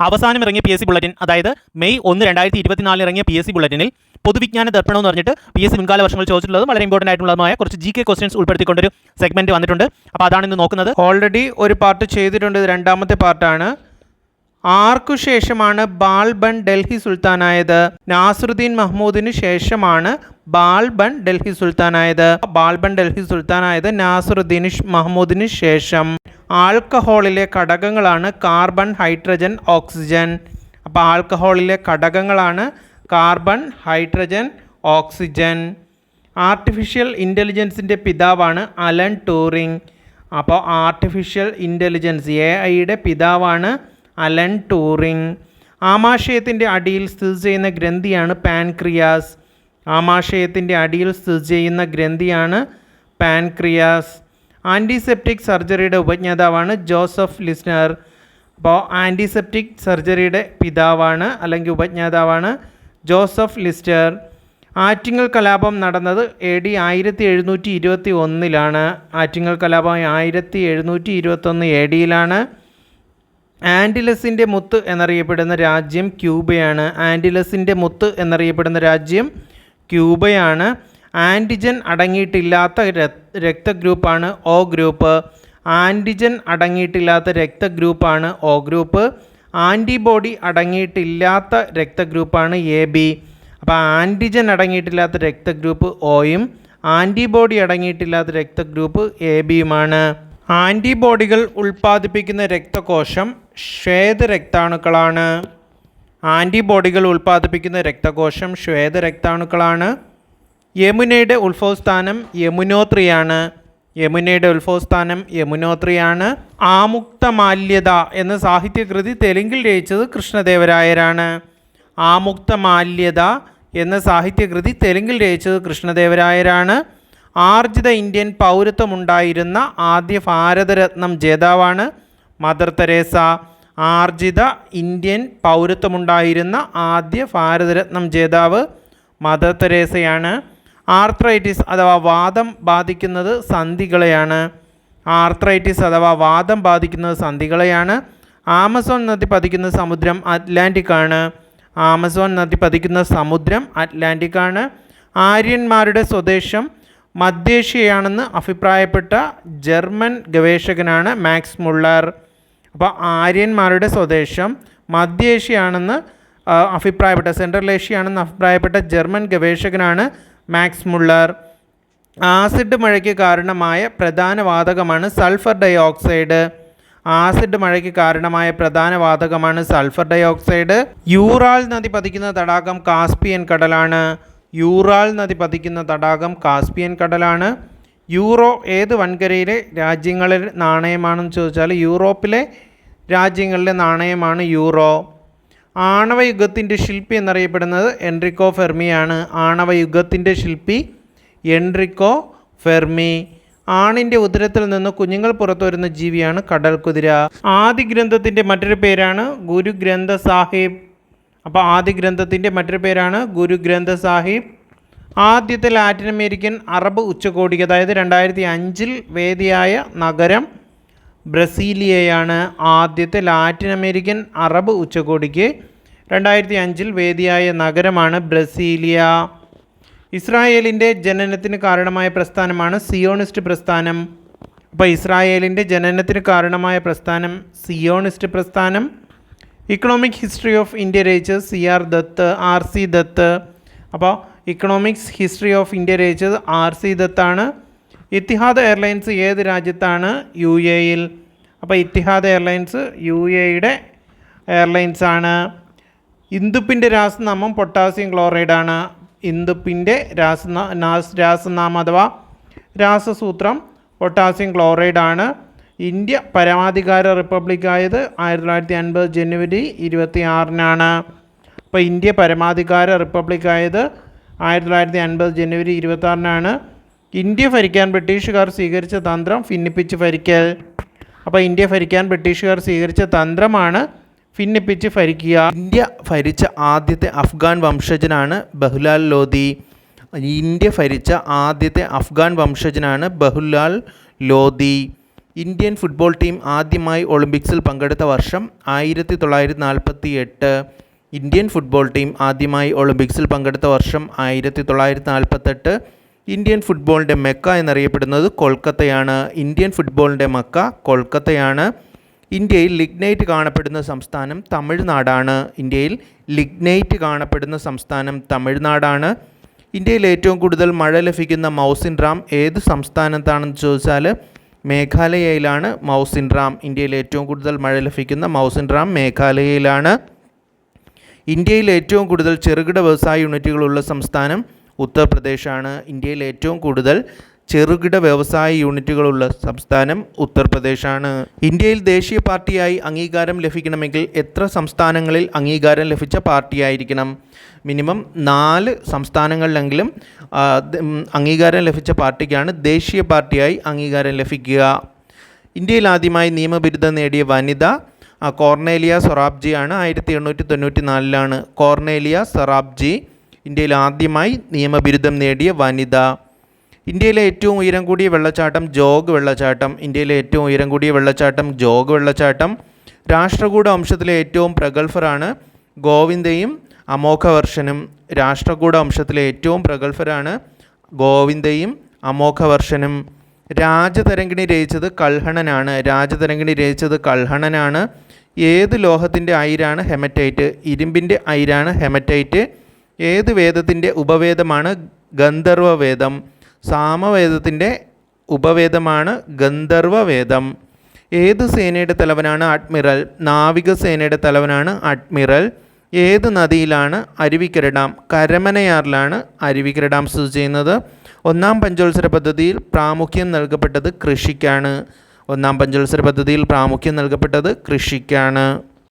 അവസാനം ഇറങ്ങിയ P S C bulletin അതായത് മെയ് ഒന്ന് രണ്ടായിരത്തി ഇരുപത്തിനാലിൽ ഇറങ്ങിയ പി എസ് സി ബുള്ളറ്റിനിൽ പൊതുവിജ്ഞാന ദർപ്പണം എന്ന് പറഞ്ഞിട്ട് പി എസ് സി മുൻകാല വർഷങ്ങൾ ചോദിച്ചിട്ടുള്ളത് വളരെ ഇമ്പോർട്ടന്റ് ആയിട്ടുള്ളതുമായ കുറച്ച് ജി കെ ക്വസ്റ്റ്യൻസ് ഉൾപ്പെടുത്തിക്കൊണ്ടൊരു സെഗ്മെന്റ് വന്നിട്ടുണ്ട്. അപ്പോൾ അതാണ് ഇന്ന് നോക്കുന്നത്. ഓൾറെഡി ഒരു പാർട്ട് ചെയ്തിട്ടുണ്ട്. രണ്ടാമത്തെ പാർട്ടാണ് ആർക്കു ശേഷമാണ് ബാൽബൺ ഡൽഹി സുൽത്താനായത്? നാസറുദ്ദീൻ മഹ്മൂദിന് ശേഷമാണ് ബാൽബൺ ഡൽഹി സുൽത്താനായത്. ബാൽബൺ ഡൽഹി സുൽത്താനായത് നാസറുദ്ദീൻ മഹ്മൂദിന് ശേഷം. ആൽക്കഹോളിലെ ഘടകങ്ങളാണ് കാർബൺ ഹൈഡ്രജൻ ഓക്സിജൻ. അപ്പോൾ ആൽക്കഹോളിലെ ഘടകങ്ങളാണ് കാർബൺ ഹൈഡ്രജൻ ഓക്സിജൻ. ആർട്ടിഫിഷ്യൽ ഇന്റലിജൻസിന്റെ പിതാവാണ് അലൻ ടൂറിങ്. അപ്പോൾ ആർട്ടിഫിഷ്യൽ ഇന്റലിജൻസ് എ ഐയുടെ പിതാവാണ് അലൻ ടൂറിങ്. ആമാശയത്തിന്റെ അടിയിൽ സ്ഥിതി ചെയ്യുന്ന ഗ്രന്ഥിയാണ് പാൻക്രിയാസ്. ആമാശയത്തിന്റെ അടിയിൽ സ്ഥിതി ചെയ്യുന്ന ഗ്രന്ഥിയാണ് പാൻക്രിയാസ്. ആന്റിസെപ്റ്റിക് സർജറിയുടെ ഉപജ്ഞാതാവാണ് ജോസഫ് ലിസ്നർ. അപ്പോൾ ആന്റിസെപ്റ്റിക് സർജറിയുടെ പിതാവാണ് അല്ലെങ്കിൽ ഉപജ്ഞാതാവാണ് ജോസഫ് ലിസ്റ്റർ ആറ്റിങ്ങൽ കലാപം നടന്നത് എ ഡി ആയിരത്തി എഴുന്നൂറ്റി ഇരുപത്തി ഒന്നിലാണ് ആറ്റിങ്ങൽ കലാപം ആയിരത്തി എഴുന്നൂറ്റി ഇരുപത്തൊന്ന് എ ഡിയിലാണ്. ആൻഡിലസിന്റെ മുത്ത് എന്നറിയപ്പെടുന്ന രാജ്യം ക്യൂബയാണ്. ആൻഡിലസിന്റെ മുത്ത് എന്നറിയപ്പെടുന്ന രാജ്യം ക്യൂബയാണ്. ആന്റിജൻ അടങ്ങിയിട്ടില്ലാത്ത രക്തഗ്രൂപ്പാണ് ഒ ഗ്രൂപ്പ്. ആന്റിജൻ അടങ്ങിയിട്ടില്ലാത്ത രക്തഗ്രൂപ്പാണ് ഒ ഗ്രൂപ്പ്. ആന്റിബോഡി അടങ്ങിയിട്ടില്ലാത്ത രക്തഗ്രൂപ്പാണ് എ ബി. അപ്പോൾ ആന്റിജൻ അടങ്ങിയിട്ടില്ലാത്ത രക്തഗ്രൂപ്പ് ഒയും ആന്റിബോഡി അടങ്ങിയിട്ടില്ലാത്ത രക്തഗ്രൂപ്പ് എ ബിയുമാണ്. ആന്റിബോഡികൾ ഉൽപ്പാദിപ്പിക്കുന്ന രക്തകോശം ശ്വേത രക്താണുക്കളാണ് ആന്റിബോഡികൾ ഉൽപ്പാദിപ്പിക്കുന്ന രക്തകോശം ശ്വേതരക്താണുക്കളാണ്. യമുനയുടെ ഉത്ഭവസ്ഥാനം യമുനോത്രിയാണ്. യമുനയുടെ ഉത്ഭവസ്ഥാനം യമുനോത്രിയാണ്. ആമുക്തമാല്യത എന്ന സാഹിത്യകൃതി തെലുങ്കിൽ രചിച്ചത് കൃഷ്ണദേവരായരാണ്. ആമുക്തമാല്യത എന്ന സാഹിത്യകൃതി തെലുങ്കിൽ രചിച്ചത് കൃഷ്ണദേവരായരാണ്. ആർജിത ഇന്ത്യൻ പൗരത്വമുണ്ടായിരുന്ന ആദ്യ ഭാരതരത്നം ജേതാവാണ് മദർ തെരേസ. ആർജിത ഇന്ത്യൻ പൗരത്വമുണ്ടായിരുന്ന ആദ്യ ഭാരതരത്നം ജേതാവ് മദർ തെരേസയാണ്. ആർത്രൈറ്റിസ് അഥവാ വാദം ബാധിക്കുന്നത് സന്ധികളെയാണ്. ആർത്രൈറ്റിസ് അഥവാ വാദം ബാധിക്കുന്നത് സന്ധികളെയാണ്. ആമസോൺ നദി പതിക്കുന്ന സമുദ്രം അറ്റ്ലാന്റിക് ആണ് ആമസോൺ നദി പതിക്കുന്ന സമുദ്രം അറ്റ്ലാന്റിക് ആണ് ആര്യന്മാരുടെ സ്വദേശം മധ്യേഷ്യയാണെന്ന് അഭിപ്രായപ്പെട്ട ജർമ്മൻ ഗവേഷകനാണ് മാക്സ് മുള്ളർ. അപ്പോൾ ആര്യന്മാരുടെ സ്വദേശം മധ്യേഷ്യയാണെന്ന് അഭിപ്രായപ്പെട്ട സെൻട്രൽ ഏഷ്യയാണെന്ന് അഭിപ്രായപ്പെട്ട ജർമ്മൻ ഗവേഷകനാണ് മാക്സ് മുള്ളർ. ആസിഡ് മഴയ്ക്ക് കാരണമായ പ്രധാന വാതകമാണ് സൾഫർ ഡൈ ഓക്സൈഡ് ആസിഡ് മഴയ്ക്ക് കാരണമായ പ്രധാന വാതകമാണ് സൾഫർ ഡൈ ഓക്സൈഡ് യൂറാൾ നദി പതിക്കുന്ന തടാകം കാസ്പിയൻ കടലാണ്. യൂറാൾ നദി പതിക്കുന്ന തടാകം കാസ്പിയൻ കടലാണ്. യൂറോ ഏത് വൻകരയിലെ രാജ്യങ്ങളിൽ നാണയമാണെന്ന് ചോദിച്ചാൽ യൂറോപ്പിലെ രാജ്യങ്ങളിലെ നാണയമാണ് യൂറോ. ആണവയുഗത്തിന്റെ ശില്പി എന്നറിയപ്പെടുന്നത് എൻറിക്കോ ഫെർമിയാണ്. ആണവയുഗത്തിന്റെ ശില്പി എൻട്രിക്കോ ഫെർമി. ആണിന്റെ ഉദരത്തിൽ നിന്ന് കുഞ്ഞുങ്ങൾ പുറത്തുവരുന്ന ജീവിയാണ് കടൽ കുതിര ആദി ഗ്രന്ഥത്തിന്റെ മറ്റൊരു പേരാണ് ഗുരു ഗ്രന്ഥ സാഹിബ് അപ്പോൾ ആദി ഗ്രന്ഥത്തിന്റെ മറ്റൊരു പേരാണ് ഗുരു ഗ്രന്ഥ സാഹിബ് ആദ്യത്തെ ലാറ്റിൻ അമേരിക്കൻ അറബ് ഉച്ചകോടി അതായത് രണ്ടായിരത്തി അഞ്ചിൽ വേദിയായ നഗരം ബ്രസീലിയയാണ് ആദ്യത്തെ ലാറ്റിൻ അമേരിക്കൻ അറബ് ഉച്ചകോടിക്ക് രണ്ടായിരത്തി അഞ്ചിൽ വേദിയായ നഗരമാണ് ബ്രസീലിയ. ഇസ്രായേലിന്റെ ജനനത്തിന് കാരണമായ പ്രസ്ഥാനമാണ് സിയോണിസ്റ്റ് പ്രസ്ഥാനം. അപ്പോൾ ഇസ്രായേലിന്റെ ജനനത്തിന് കാരണമായ പ്രസ്ഥാനം സിയോണിസ്റ്റ് പ്രസ്ഥാനം. ഇക്കണോമിക് ഹിസ്റ്ററി ഓഫ് ഇന്ത്യ രചിച്ചത് C R Dutt R C Dutt. അപ്പോൾ ഇക്കണോമിക്സ് ഹിസ്റ്ററി ഓഫ് ഇന്ത്യ രചിച്ചത് ആർ സി ദത്താണ്. ഇത്തിഹാദ് എയർലൈൻസ് ഏത് രാജ്യത്താണ്? യു എയിൽ അപ്പോൾ ഇത്തിഹാദ് എയർലൈൻസ് യു എയുടെ എയർലൈൻസ് ആണ് ഇന്ദുപ്പിന്റെ രാസനാമം പൊട്ടാസ്യം ക്ലോറൈഡാണ്. ഇന്ദുപ്പിന്റെ രാസനാ രാസനാമം അഥവാ രാസസൂത്രം പൊട്ടാസ്യം ക്ലോറൈഡാണ്. ഇന്ത്യ പരമാധികാര റിപ്പബ്ലിക്കായത് ആയിരത്തി തൊള്ളായിരത്തി അൻപത് ജനുവരി ഇരുപത്തി ആറിനാണ് അപ്പോൾ ഇന്ത്യ പരമാധികാര റിപ്പബ്ലിക്കായത് ആയിരത്തി തൊള്ളായിരത്തി അൻപത് ജനുവരി ഇരുപത്തി ആറിനാണ് ഇന്ത്യ ഭരിക്കാൻ ബ്രിട്ടീഷുകാർ സ്വീകരിച്ച തന്ത്രം ഭിന്നിപ്പിച്ച് ഭരിക്കൽ. അപ്പോൾ ഇന്ത്യ ഭരിക്കാൻ ബ്രിട്ടീഷുകാർ സ്വീകരിച്ച തന്ത്രമാണ് ഭിന്നിപ്പിച്ച് ഭരിക്കുക. ഇന്ത്യ ഭരിച്ച ആദ്യത്തെ അഫ്ഗാൻ വംശജനാണ് ബഹുലാൽ ലോധി. ഇന്ത്യ ഭരിച്ച ആദ്യത്തെ Afghan വംശജനാണ് Bahlul Lodi. Indian football team ആദ്യമായി ഒളിമ്പിക്സിൽ പങ്കെടുത്ത വർഷം ആയിരത്തി തൊള്ളായിരത്തി നാൽപ്പത്തി എട്ട് ഇന്ത്യൻ ഫുട്ബോൾ ടീം ആദ്യമായി ഒളിമ്പിക്സിൽ പങ്കെടുത്ത വർഷം ആയിരത്തി തൊള്ളായിരത്തി നാൽപ്പത്തെട്ട് ഇന്ത്യൻ ഫുട്ബോളിന്റെ മെക്ക എന്നറിയപ്പെടുന്നത് കൊൽക്കത്തയാണ്. ഇന്ത്യൻ ഫുട്ബോളിന്റെ മക്ക കൊൽക്കത്തയാണ്. ഇന്ത്യയിൽ ലിഗ്നൈറ്റ് കാണപ്പെടുന്ന സംസ്ഥാനം തമിഴ്നാടാണ്. ഇന്ത്യയിൽ ലിഗ്നൈറ്റ് കാണപ്പെടുന്ന സംസ്ഥാനം തമിഴ്നാടാണ്. ഇന്ത്യയിൽ ഏറ്റവും കൂടുതൽ മഴ ലഭിക്കുന്ന മൗസിൻ റാം ഏത് സംസ്ഥാനത്താണെന്ന് ചോദിച്ചാൽ മേഘാലയയിലാണ് മൗസിൻ റാം ഇന്ത്യയിൽ ഏറ്റവും കൂടുതൽ മഴ ലഭിക്കുന്ന മൗസിൻ റാം മേഘാലയയിലാണ്. ഇന്ത്യയിൽ ഏറ്റവും കൂടുതൽ ചെറുകിട വ്യവസായ യൂണിറ്റുകളുള്ള സംസ്ഥാനം ഉത്തർപ്രദേശാണ് ഇന്ത്യയിൽ ഏറ്റവും കൂടുതൽ ചെറുകിട വ്യവസായ യൂണിറ്റുകളുള്ള സംസ്ഥാനം ഉത്തർപ്രദേശാണ്. ഇന്ത്യയിൽ ദേശീയ പാർട്ടിയായി അംഗീകാരം ലഭിക്കണമെങ്കിൽ എത്ര സംസ്ഥാനങ്ങളിൽ അംഗീകാരം ലഭിച്ച പാർട്ടിയായിരിക്കണം? മിനിമം നാല് സംസ്ഥാനങ്ങളിലെങ്കിലും അംഗീകാരം ലഭിച്ച പാർട്ടിക്കാണ് ദേശീയ പാർട്ടിയായി അംഗീകാരം ലഭിക്കുക. ഇന്ത്യയിൽ ആദ്യമായി നിയമബിരുദം നേടിയ വനിത കോർണേലിയ സൊറാബ്ജിയാണ്. ആയിരത്തി എണ്ണൂറ്റി തൊണ്ണൂറ്റി നാലിലാണ് കോർണേലിയ സൊറാബ്ജി. ഇന്ത്യയിൽ ആദ്യമായി നിയമബിരുദം നേടിയ വനിത. ഇന്ത്യയിലെ ഏറ്റവും ഉയരം കൂടിയ വെള്ളച്ചാട്ടം ജോഗ് വെള്ളച്ചാട്ടം. ഇന്ത്യയിലെ ഏറ്റവും ഉയരം കൂടിയ വെള്ളച്ചാട്ടം ജോഗ് വെള്ളച്ചാട്ടം. രാഷ്ട്രകൂട വംശത്തിലെ ഏറ്റവും പ്രഗത്ഭരാണ് ഗോവിന്ദയും അമോഘവർഷനും. രാഷ്ട്രകൂട വംശത്തിലെ ഏറ്റവും പ്രഗത്ഭരാണ് ഗോവിന്ദയും അമോഘവർഷനും. രാജതരംഗിണി രചിച്ചത് കൽഹണനാണ്. രാജതരംഗിണി രചിച്ചത് കൽഹണനാണ്. ഏത് ലോഹത്തിന്റെ അയിരാണ് ഹെമറ്റൈറ്റ്? ഇരുമ്പിന്റെ അയിരാണ് ഹെമറ്റൈറ്റ്. ഏത് വേദത്തിന്റെ ഉപവേദമാണ് ഗന്ധർവവേദം? സാമവേദത്തിന്റെ ഉപവേദമാണ് ഗന്ധർവവേദം. ഏത് സേനയുടെ തലവനാണ് അഡ്മിറൽ? നാവികസേനയുടെ തലവനാണ് അഡ്മിറൽ. ഏത് നദിയിലാണ് അരുവിക്കര ഡാം കരമനയാറിലാണ് അരുവിക്കര ഡാം സ്ഥിതി ചെയ്യുന്നത്. ഒന്നാം പഞ്ചവത്സര പദ്ധതിയിൽ പ്രാമുഖ്യം നൽകപ്പെട്ടത് കൃഷിക്കാണ്. ഒന്നാം പഞ്ചവത്സര പദ്ധതിയിൽ പ്രാമുഖ്യം നൽകപ്പെട്ടത് കൃഷിക്കാണ്.